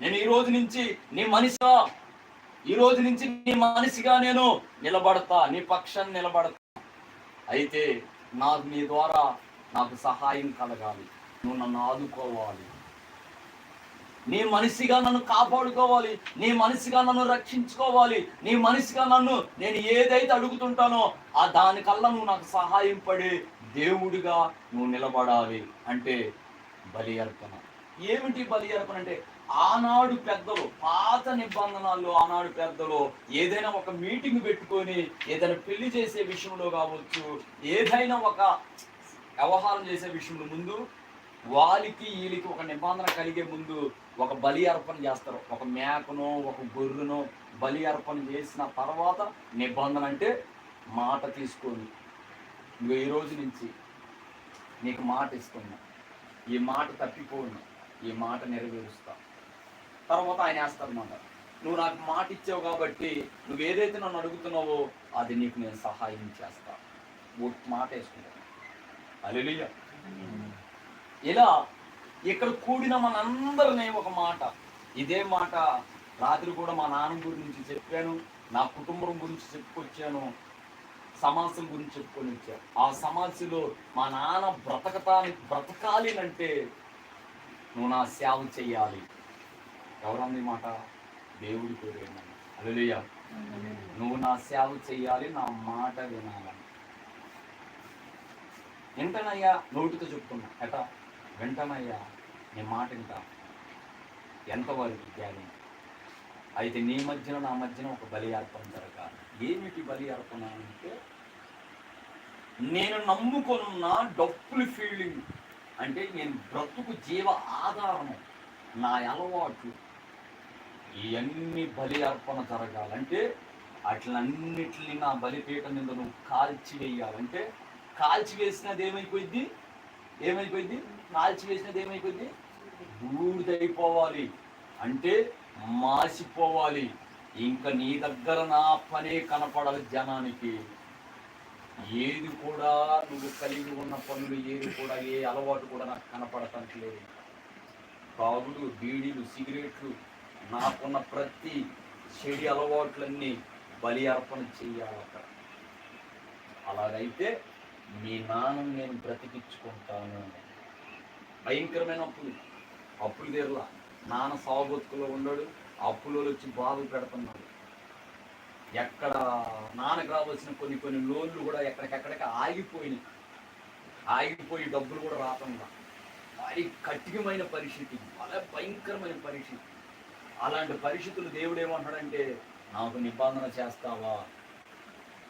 నేను ఈ రోజు నుంచి నీ మనిషిగా ఈ రోజు నుంచి నీ మనిషిగా నేను నిలబడతా నీ పక్షాన్ని నిలబడతా. అయితే నాకు నీ ద్వారా నాకు సహాయం కలగాలి. నువ్వు నన్ను ఆదుకోవాలి. నీ మనిషిగా నన్ను కాపాడుకోవాలి. నీ మనిషిగా నన్ను రక్షించుకోవాలి. నీ మనిషిగా నన్ను నేను ఏదైతే అడుగుతుంటానో ఆ దానికల్లా నువ్వు నాకు సహాయం పడే దేవుడిగా నువ్వు నిలబడాలి. అంటే బలి అర్పణ. ఏమిటి బలి అర్పణ అంటే ఆనాడు పెద్దలు పాత నిబంధనల్లో ఆనాడు పెద్దలు ఏదైనా ఒక మీటింగ్ పెట్టుకొని ఏదైనా పెళ్ళి చేసే విషయంలో కావచ్చు ఏదైనా ఒక వ్యవహారం చేసే విషయంలో ముందు వాళ్ళకి వీళ్ళకి ఒక నిబంధన కలిగే ముందు ఒక బలి అర్పణ చేస్తారు. ఒక మేకను ఒక గొర్రెను బలి అర్పణ చేసిన తర్వాత నిబంధన అంటే మాట తీసుకొని నువ్వు ఈ రోజు నుంచి నీకు మాట ఇస్తున్నా. ఈ మాట తప్పిపోను. ఈ మాట నెరవేరుస్తా. తర్వాత ఆయన వేస్తారన్నమాట. నువ్వు నాకు మాట ఇచ్చావు కాబట్టి నువ్వు ఏదైతే నన్ను అడుగుతున్నావో అది నీకు నేను సహాయం చేస్తా. ఓ- మాట వేసుకుంటాను అలెలుయ్య ఇలా ఇక్కడ కూడిన మనందరినీ ఒక మాట. ఇదే మాట రాత్రి కూడా మా నాన్న గురించి చెప్పాను నా కుటుంబం గురించి చెప్పుకొచ్చాను సమాజం గురించి చెప్పుకొని వచ్చాను. ఆ సమాజంలో మా నాన్న బ్రతకటానికి బ్రతకాలి అంటే నువ్వు నా సేవ చెయ్యాలి ఎవరంది మాట దేవుడి పేరు అలలుయ్య నువ్వు నా సేవ చెయ్యాలి నా మాట వినాలని వింటనయ్యా నోటితో చెప్తున్నా ఎట వింటనయ్యా నీ మాట వింటా. ఎంతవరకు త్యాగం అయితే నీ మధ్యన నా మధ్యన ఒక బలి అర్పణ జరగాలి. ఏమిటి బలి అర్పణ అంటే నేను నమ్ముకున్న డబ్బులు ఫీలింగ్. అంటే నేను బ్రతుకు జీవ ఆధారము నా అలవాట్లు ఇవన్నీ బలి అర్పణ జరగాలంటే అట్లన్నిటిని నా బలిపీఠం మీద నువ్వు కాల్చివేయాలంటే కాల్చివేసినది కాల్చి ఏమైపోయింది ఏమైపోయింది కాల్చివేసినది ఏమైపోయింది బూడిదైపోవాలి. అంటే మాసిపోవాలి. ఇంకా నీ దగ్గర నా పనే కనపడాలి జనానికి. ఏది కూడా నువ్వు కలిగి ఉన్న పనులు ఏది కూడా ఏ అలవాటు కూడా నాకు కనపడటానికి లేదు. తాగుడు బీడీలు సిగరెట్లు నాకున్న ప్రతి చెడి అలవాట్లన్నీ బలి అర్పణ చెయ్యాలి అక్కడ అలాగైతే మీ నాన్నని నేను బ్రతికించుకుంటాను. భయంకరమైన అప్పులు అప్పులు తీరలా. నాన్న సాగుతుకులో ఉన్నాడు అప్పులో వచ్చి బాధలు పెడుతున్నాడు ఎక్కడ నాన్నకు రావాల్సిన కొన్ని కొన్ని లోన్లు కూడా ఎక్కడికెక్కడికి ఆగిపోయినాయి. ఆగిపోయి డబ్బులు కూడా రాకుండా మరి కఠినమైన పరిస్థితి చాలా భయంకరమైన పరిస్థితి. అలాంటి పరిస్థితులు దేవుడు ఏమంటాడంటే నాకు నిబంధన చేస్తావా?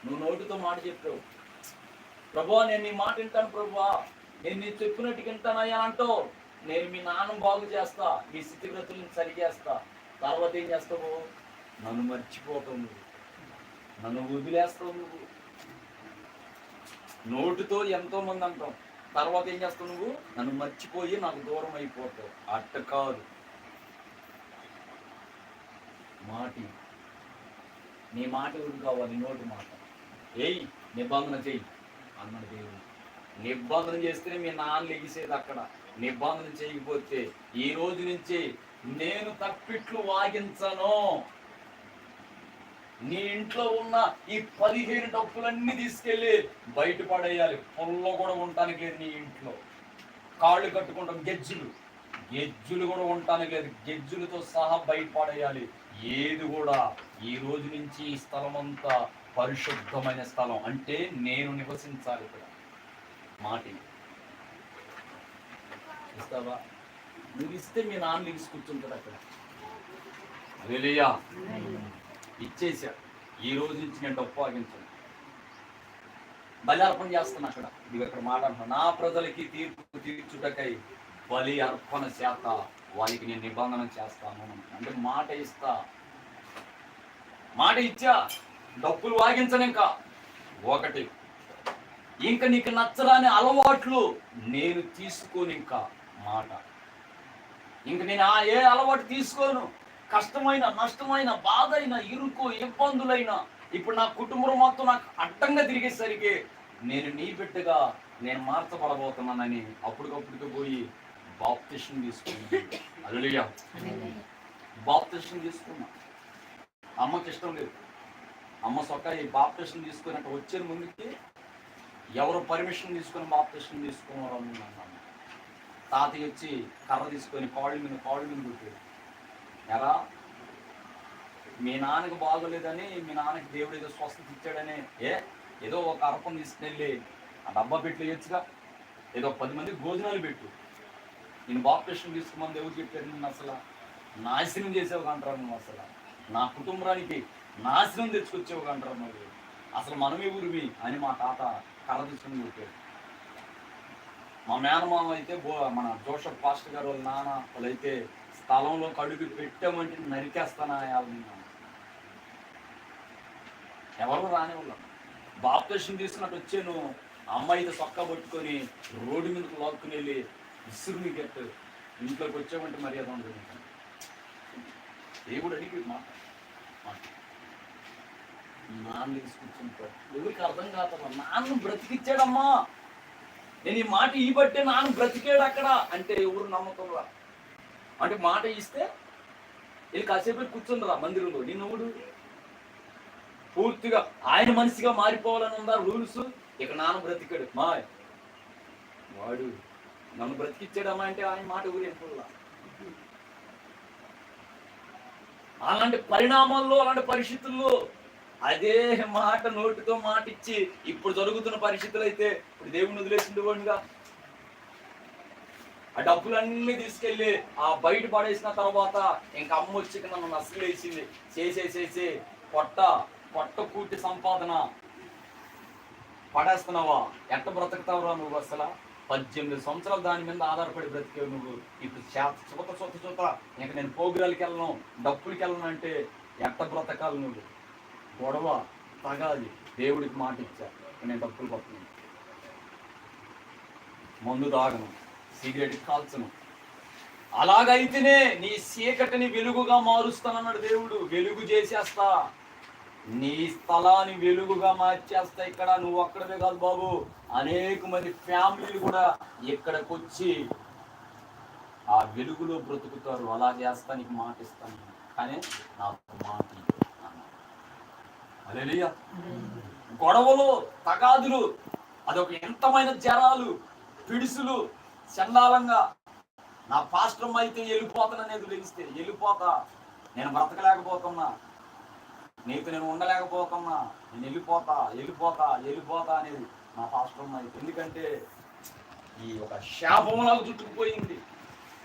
నువ్వు నోటితో మాట చెప్పావు. ప్రభా నేను నీ మాట వింటాను ప్రభా. నేను నీ చెప్పినట్టు వింటానయ్యా అంటావు నేను మీ నాన్న బాగు చేస్తా మీ స్థితిగతులను సరి చేస్తా. తర్వాత ఏం చేస్తావు నన్ను మర్చిపోతావు నువ్వు. నన్ను వదిలేస్తావు నువ్వు. నోటితో ఎంతో మంది అంటాం. తర్వాత ఏం చేస్తావు నువ్వు? నన్ను మర్చిపోయి నాకు దూరం అయిపోతావు. అట్ట కాదు. మాటి. నీ మాట ఎవరు కావాలి? నోటి మాట. ఏయ్ నిబంధన చెయ్యి. అన్నాడు దేవుడు. నిబంధన చేస్తేనే మీ నాన్న లెగిసేది అక్కడ. నిబంధన చేయకపోతే ఈ రోజు నుంచి నేను తప్పిట్లు వాగించను. నీ ఇంట్లో ఉన్న ఈ పదిహేను డబ్బులన్నీ తీసుకెళ్ళి బయట పడేయాలి. పొల్లో కూడా ఉండటానికి లేదు నీ ఇంట్లో. కాళ్ళు కట్టుకుంటాం గెజ్జులు. గెజ్జులు కూడా ఉండటానికి లేదు. గెజ్జులతో సహా బయట పడేయాలి. ఏది కూడా ఈ రోజు నుంచి ఈ స్థలం అంతా పరిశుద్ధమైన స్థలం అంటే నేను నివసించాలి ఇక్కడ. మాటి ఇస్తావా నువ్వు ఇస్తే మీ నాన్న ఇచ్చి కూర్చుంటాడు అక్కడ. అదేలియా ఇచ్చేసా. ఈ రోజు నుంచి నేను డప్పు ఆగించను. బలి అర్పణ చేస్తున్నా అక్కడ. ఇది అక్కడ మాట నా ప్రజలకి తీర్పు తీర్చుటకై బలి అర్పణ చేత వారికి నేను నిబంధన చేస్తాను అంటే మాట ఇస్తా. మాట ఇచ్చా. డబ్బులు వాగించను ఇంకా ఒకటి ఇంకా నీకు నచ్చరాని అలవాట్లు నేను తీసుకోను ఇంకా మాట. ఇంక నేను ఆ ఏ అలవాటు తీసుకోను. కష్టమైన నష్టమైన బాధ అయినా ఇరుకు ఇబ్బందులైనా ఇప్పుడు నా కుటుంబం మొత్తం నాకు అడ్డంగా తిరిగేసరికి నేను నీ బిడ్డగా నేను మార్చబడబోతున్నానని అప్పటికప్పుడుకి పోయి బాప్తిషన్ తీసుకుని అల్లుయ్య బాప్టిషన్ తీసుకున్నా అమ్మకి ఇష్టం లేదు అమ్మ సొక్క ఈ బాప్టిషన్ తీసుకుని అక్కడ వచ్చే ముందుకి ఎవరు పర్మిషన్ తీసుకుని బాప్టిషన్ తీసుకున్నారు అన్నాను తాతయ్య వచ్చి కర్ర తీసుకొని కాళ్ళు మీద కాళ్ళు మీద కుట్టాడు ఎరా మీ నాన్నకి బాగోలేదని మీ నాన్నకి దేవుడు ఏదో స్వస్థత ఇచ్చాడని ఏ ఏదో ఒక అర్పం తీసుకెళ్ళి ఆ డబ్బా పెట్టి వేయచ్చుగా. ఏదో పది మంది భోజనాలు పెట్టు. నేను బాప్టిషన్ తీసుకోమని దేవుడు చెప్పారు నేను అసలు నాశనం చేసేవి అంటారు నువ్వు అసలు? నా కుటుంబానికి నాశనం తెచ్చుకొచ్చేవి అంటారు నువ్వు? అసలు మనమే ఊరివి అని మా తాత కర్ర తీసుకుని చెప్పాడు మా మేనమామ అయితే బో మన జోషఫ్ పాస్టర్ గారు వాళ్ళ నాన్న వాళ్ళైతే స్థలంలో కడుగు పెట్టామంటే నరికేస్తానా వాళ్ళని ఎవరు రానివ్వలేం బాప్టిషన్ తీసుకున్నట్టు వచ్చాను అమ్మాయి సొక్క పట్టుకొని రోడ్డు మీదకి లాక్కుని వెళ్ళి విసురు మీ గట్టు ఇంట్లోకి వచ్చామంటే మర్యాద ఉండదు దేవుడు అడిగి మాట మాట. నాన్న తీసుకొచ్చిన ఎవరికి అర్థం కాదమ్మా నాన్న బ్రతికిచ్చాడమ్మా. నేను ఈ మాట ఈ బట్టే నాన్న బ్రతికాడు అక్కడ అంటే ఎవరు నమ్మకంలా అంటే మాట ఇస్తే వీళ్ళు కాసేపు కూర్చుండరా మందిరంలో. నేను పూర్తిగా ఆయన మనిషిగా మారిపోవాలని ఉందా రూల్స్? ఇక నాన్న బ్రతికాడు. మా వాడు నన్ను బ్రతికిచ్చాడమ్మా అంటే ఆయన మాట ఊరేపుల్లా అలాంటి పరిణామాల్లో అలాంటి పరిస్థితుల్లో అదే మాట నోటితో మాట ఇచ్చి ఇప్పుడు జరుగుతున్న పరిస్థితులు అయితే ఇప్పుడు దేవుని వదిలేసింది వాడిగా ఆ డబ్బులన్నీ తీసుకెళ్ళి ఆ బయట పడేసిన తర్వాత ఇంకా అమ్మ వచ్చి నన్ను నసలేసింది. చేసేసేసి పొట్ట పొట్ట కూటి సంపాదన పడేస్తున్నావా? ఎంత బ్రతుకుతావురా నువ్వు అసలు? పద్దెనిమిది సంవత్సరాలు దాని మీద ఆధారపడి బ్రతికేవు నువ్వు. ఇప్పుడు చేత చూత చూత చూత. ఇంక నేను పోగురాలకి వెళ్ళను డప్పులకి వెళ్ళను అంటే ఎట్ట బ్రతకాలి నువ్వు? గొడవ తగాలి దేవుడికి మాట ఇచ్చా. నేను డప్పులు పడుతున్నాను మందు తాగను సిగరెట్ కాల్చను. అలాగైతేనే నీ చీకటిని వెలుగుగా మారుస్తానన్నాడు దేవుడు. వెలుగు చేసేస్తా. నీ స్థలాన్ని వెలుగుగా మార్చేస్తా. ఇక్కడ నువ్వు ఒక్కడమే కాదు బాబు. అనేక మంది ఫ్యామిలీలు కూడా ఇక్కడికి వచ్చి ఆ వెలుగులో బ్రతుకుతారు. అలా చేస్తా నీకు మాట ఇస్తాను. కానీ నాకు మాట ఇవ్వు గొడవలు తగాదులు అదొక ఎంతమైన జరాలు పిడుసులు చండాలంగా నా పాస్టర్ అయితే వెళ్ళిపోతాననేది తెలిస్తే వెళ్ళిపోతా. నేను బ్రతకలేకపోతున్నా. నీకు నేను ఉండలేకపోతున్నా. నేను వెళ్ళిపోతా వెళ్ళిపోతా వెళ్ళిపోతా అనేది మా పాస్టర్ అయితే ఎందుకంటే ఈ ఒక శాపంలాగా చుట్టుకుపోయింది.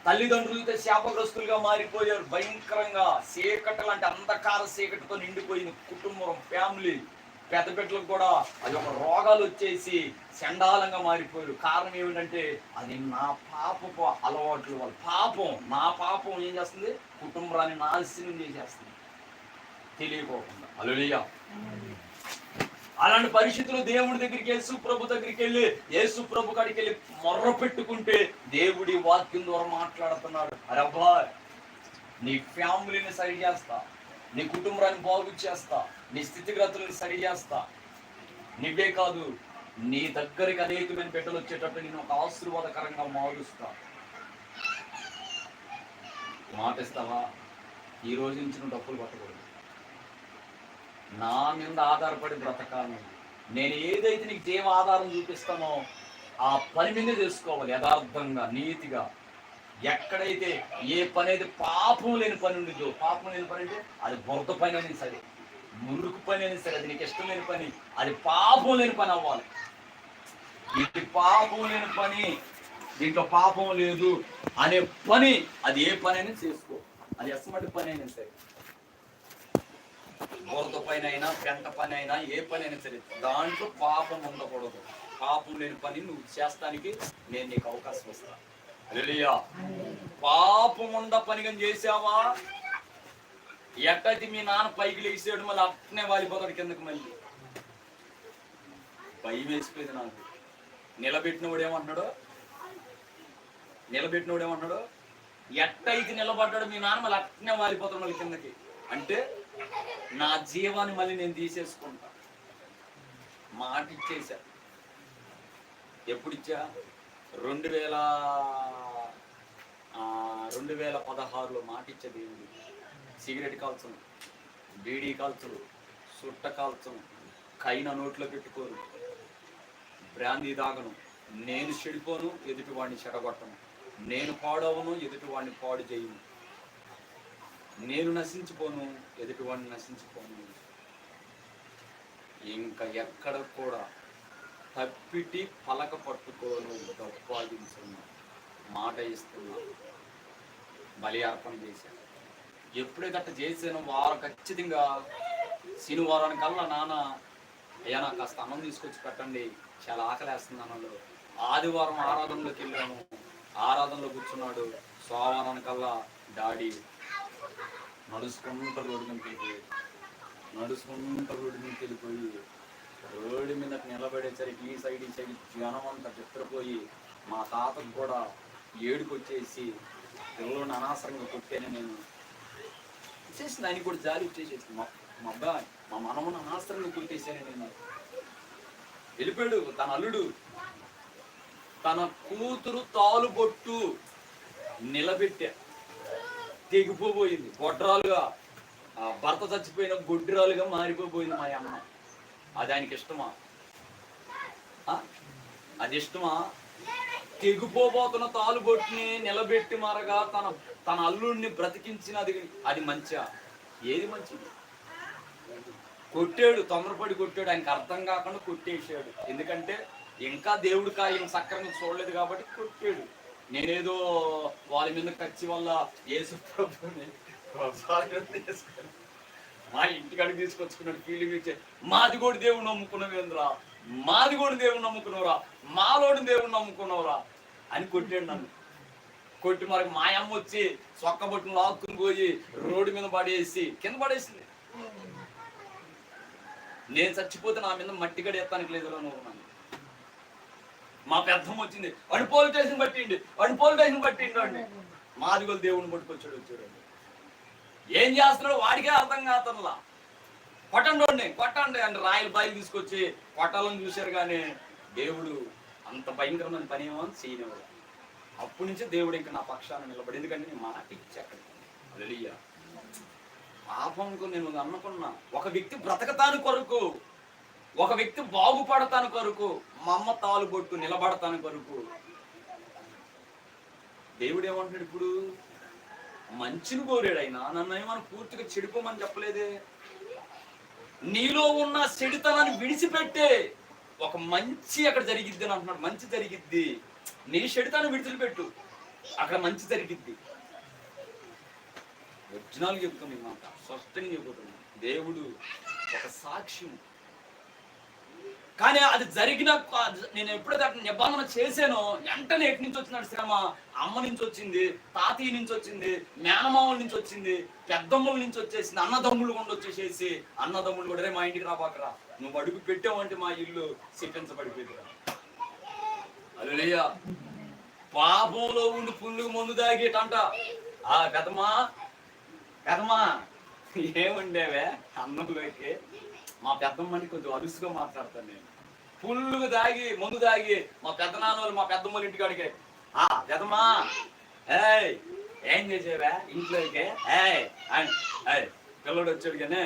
తల్లిదండ్రులతో శాపగ్రస్తులుగా మారిపోయారు. భయంకరంగా చీకటి లాంటి అంధకార చీకటితో నిండిపోయింది కుటుంబం ఫ్యామిలీ. పెద్ద బిడ్డలకు కూడా అది ఒక రోగాలు వచ్చేసి చండాలంగా మారిపోయారు. కారణం ఏమిటంటే అది నా పాపపు అలవాట్లు వాళ్ళ. పాపం నా పాపం ఏం చేస్తుంది? కుటుంబాన్ని నాశనం చేసేస్తుంది. తెలియకోకుండా. అలులియా అలాంటి పరిస్థితులు దేవుడి దగ్గరికి యేసు ప్రభు దగ్గరికి వెళ్ళి యేసు ప్రభు కాడికి వెళ్ళి మొర్ర పెట్టుకుంటే దేవుడి వాక్యం ద్వారా మాట్లాడుతున్నాడు. అరే అబ్బా నీ ఫ్యామిలీని సరి చేస్తా నీ కుటుంబాన్ని బాగు చేస్తా నీ స్థితిగతులను సరి చేస్తా. నువ్వే కాదు నీ దగ్గరికి అనేకమైన బిడ్డలు వచ్చేటట్టు నేను ఒక ఆశీర్వాదకరంగా మారుస్తా. మాట ఇస్తావా ఈ రోజు నుంచి నువ్వు డబ్బులు పట్టకూడదు నా మీద ఆధారపడి బ్రతకాలి. నేను ఏదైతే నీకు జీవ ఆధారం చూపిస్తానో ఆ పని మీద చేసుకోవాలి యథార్థంగా నీతిగా. ఎక్కడైతే ఏ పని అయితే పాపం లేని పని ఉండిద్దో పాపం లేని పని అంటే అది బురద పని అయినా సరే మురుకు పని అయినా సరే అది నీకు ఇష్టం లేని పని అది పాపం లేని పని అవ్వాలి. ఇది పాపం లేని పని దీంట్లో పాపం లేదు అనే పని అది ఏ పని అయినా చేసుకో. అది ఎస్మటి పని అయినా సరే. బురద పని అయినా పెంట పని అయినా ఏ పని అయినా సరే దాంట్లో పాపం ఉండకూడదు. పాపం లేని పని నువ్వు చేస్తానికి నేను నీకు అవకాశం ఇస్తా. హల్లెలూయా. పాపం ఉండ పని కానీ చేసావా? ఎట్టయితే మీ నాన్న పైకి లేచాడు మళ్ళీ అట్నే వాలిపోతాడు కిందకి మళ్ళీ. భయం వేసిపోయింది నాకు. నిలబెట్టినవాడు ఏమంటున్నాడు? నిలబెట్టినవాడు ఏమంటున్నాడు? ఎట్టయితే నిలబడ్డాడు మీ నాన్న మళ్ళీ అట్నే వాలిపోతాడు మళ్ళీ కిందకి. అంటే నా జీవాన్ని మళ్ళీ నేను తీసేసుకుంటా. మాట ఇచ్చేసా. ఎప్పుడు ఇచ్చా రెండు వేల రెండు వేల పదహారులో మాట ఇచ్చే దేవుడు సిగరెట్ కాల్చను బీడీ కాల్చను సుట్ట కాల్చను కైన నోట్లో పెట్టుకోను బ్రాందీ తాగను నేను చెడిపోను ఎదుటి వాడిని చెడగొట్టను నేను పాడవను ఎదుటి వాడిని పాడు చేయను. నేను నశించిపోను ఎదుటివాడిని నశించిపోను. ఇంకా ఎక్కడ కూడా తప్పిటి పలక పట్టుకోను దప్పాదించున్నా మాట ఇస్తున్నా బలి అర్పణ చేశాను. ఎప్పుడైతే అట్ట చేసానో వారం ఖచ్చితంగా శనివారానికల్లా నాన్న అయ్యా నాకు కాస్త అన్నం తీసుకొచ్చి పెట్టండి చాలా ఆకలేస్తుంది అన్నంలో ఆదివారం ఆరాధనలోకి వెళ్ళాము ఆరాధనలో కూర్చున్నాడు. సోమవారానికల్లా డాడీ నడుచుకుంటూ రోడ్డు మీదకి వెళ్ళిపోయి నడుచుకుంటూ రోడ్డు మీదకి వెళ్ళిపోయి రోడ్డు మీద నిలబడేసరికి ఈ సైడ్ ఈ సైడ్ జనం అంతా చిత్రపోయి మా తాతకు కూడా ఏడుకొచ్చేసి పిల్లలను అనవసరంగా కొట్టాను నేను చేసింది. ఆయన కూడా జాలి వచ్చేసేసి మా మా అబ్బాయి మా మనమును అనవసరంగా కొట్టేశాను నేను. వెళ్ళిపోయాడు తన అల్లుడు. తన కూతురు తాలుబొట్టు నిలబెట్టా. తెగిపోబోయింది. గొడ్రాలుగా భర్త చచ్చిపోయిన గొడ్రాలుగా మారిపోబోయింది మా అమ్మ. అది ఆయనకి ఇష్టమా? ఆ? అది ఇష్టమా? తెగిపోబోతున్న తాలుబొట్టిని నిలబెట్టి మరగా తన తన అల్లుడిని బ్రతికించినది అది మంచిగా ఏది మంచిది కొట్టాడు తొందరపడి కొట్టాడు. ఆయనకి అర్థం కాకుండా కొట్టేసాడు ఎందుకంటే ఇంకా దేవుడు కార్యం సక్రంగా చూడలేదు కాబట్టి కొట్టాడు. నేనేదో వాళ్ళ మీద కచ్చి వల్ల యేసు ప్రభుని మా ఇంటికాడికి తీసుకొచ్చుకున్నాడు. ఫీల్డింగ్ ఇచ్చే మాది కూడా దేవుడు నమ్ముకున్నవేంద్రా మాది కూడా దేవుడు నమ్ముకున్నవరా? మాలోని దేవుడు నమ్ముకున్నవరా? అని కొట్టాడు నన్ను. కొట్టి మరి మా అమ్మ వచ్చి సొక్క బొట్టును లాక్కుని పోయి రోడ్డు మీద పడేసి కింద పడేసింది. నేను చచ్చిపోతే నా మీద మట్టి గడేస్తానికి లేదు నువ్వు నన్ను. మా పెద్దం వచ్చింది. వాడిని పోలీస్ స్టేషన్ పట్టిండి. వాడిని పోలీస్ స్టేషన్ పట్టిండు అండి మాదిగోలు దేవుడిని పట్టుకొచ్చాడు వచ్చాడు ఏం చేస్తున్నాడు వాడికే అర్థం కాతల్లా కొట్టండి కొట్టండి. అంటే రాయల బాయి తీసుకొచ్చి కొట్టాలని చూశారు కానీ దేవుడు అంత భయంకరమైన పని ఏమో అని చేయనివాడు అప్పటి నుంచి దేవుడు ఇంకా నా పక్షాన నిలబడి ఎందుకంటే నేను మాట ఇచ్చి అక్కడికి పాపంకు నేను అనుకున్నా ఒక వ్యక్తి బ్రతకతాను కొరకు ఒక వ్యక్తి బాగుపడతాను కొరకు మా అమ్మ తాలుబొట్టు నిలబడతాను కొరకు. దేవుడు ఏమంటున్నాడు ఇప్పుడు? మంచిని కోరాడు ఆయన నన్ను ఏమని పూర్తిగా చెడిపోమని చెప్పలేదే? నీలో ఉన్న చెడుతనాన్ని విడిచిపెట్టే ఒక మంచి అక్కడ జరిగిద్ది అని అంటున్నాడు. మంచి జరిగిద్ది. నీ చెడుతాన్ని విడిచిపెట్టు. అక్కడ మంచి జరిగిద్ది. ఒరిజినల్ చెప్తుంది మాట. స్పష్టంగా చెబుతున్నాను దేవుడు ఒక సాక్ష్యం. కానీ అది జరిగిన నేను ఎప్పుడైతే నిబంధన చేశానో వెంటనే ఎటు నుంచి వచ్చినాడు శ్రమ అమ్మ నుంచి వచ్చింది తాతయ్య నుంచి వచ్చింది మేనమామల నుంచి వచ్చింది పెద్దమ్మల నుంచి వచ్చేసింది అన్నదమ్ములు కూడా వచ్చేసేసి అన్నదమ్ములు కూడా "రే, మా ఇంటికి రాబాకరా నువ్వు అడుగు పెట్టావంటే మా ఇల్లు సిప్పించబడిపోయింది అలెలుయ్యా పాపంలో ఉండి పుల్లు మందు తాగేటంట. ఆ పెదమా పెదమా ఏముండేవే అన్నంలోకి? మా పెద్దమ్మని కొంచెం అరుసుగా మాట్లాడతాను నేను. ఫుల్గా దాగి మందు దాగి మా పెద్ద నాన్నోళ్ళు మా పెద్దమ్మల అడిగాయి ఆ పెద్దమ్మా ఏయ్ ఏం చేసేవా ఇంట్లోకి? ఏయ్ అని ఏయ్ పిల్లడు వచ్చాడు కానీ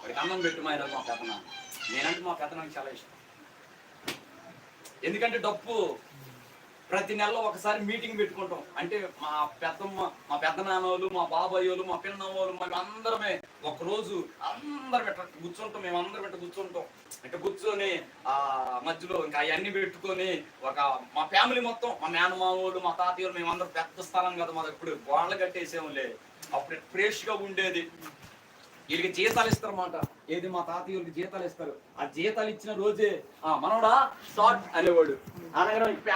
వాడికి అన్నం పెట్టు మా మా పెద్దనాన్న నేనంటే మా పెద్దనాన్నకి చాలా ఇష్టం. ఎందుకంటే డప్పు ప్రతి నెలలో ఒకసారి మీటింగ్ పెట్టుకుంటాం. అంటే మా పెద్దమ్మ మా పెద్ద నాన్నోళ్ళు మా బాబాయ్ వాళ్ళు మా పిన్నమ్మోళ్ళు మా అందరమే ఒక రోజు అందరం పెట్ట కూర్చుంటాం. మేము అందరం పెట్ట కూర్చుంటాం. అంటే కూర్చొని ఆ మధ్యలో ఇంకా అవన్నీ పెట్టుకొని ఒక మా ఫ్యామిలీ మొత్తం మా మేనమామోళ్ళు మా తాతయ్యలు మేము అందరం పెద్ద స్థలం కదా మాది. ఇప్పుడు గోడలు కట్టేసాములే అప్పుడు ఫ్రెష్గా ఉండేది. వీళ్ళకి జీతాలు ఇస్తారు అన్నమాట ఏది మా తాతయ్యలకి జీతాలు ఇస్తారు. ఆ జీతాలు ఇచ్చిన రోజే ఆ మనవడా షార్ట్ అనేవాడు. అనగా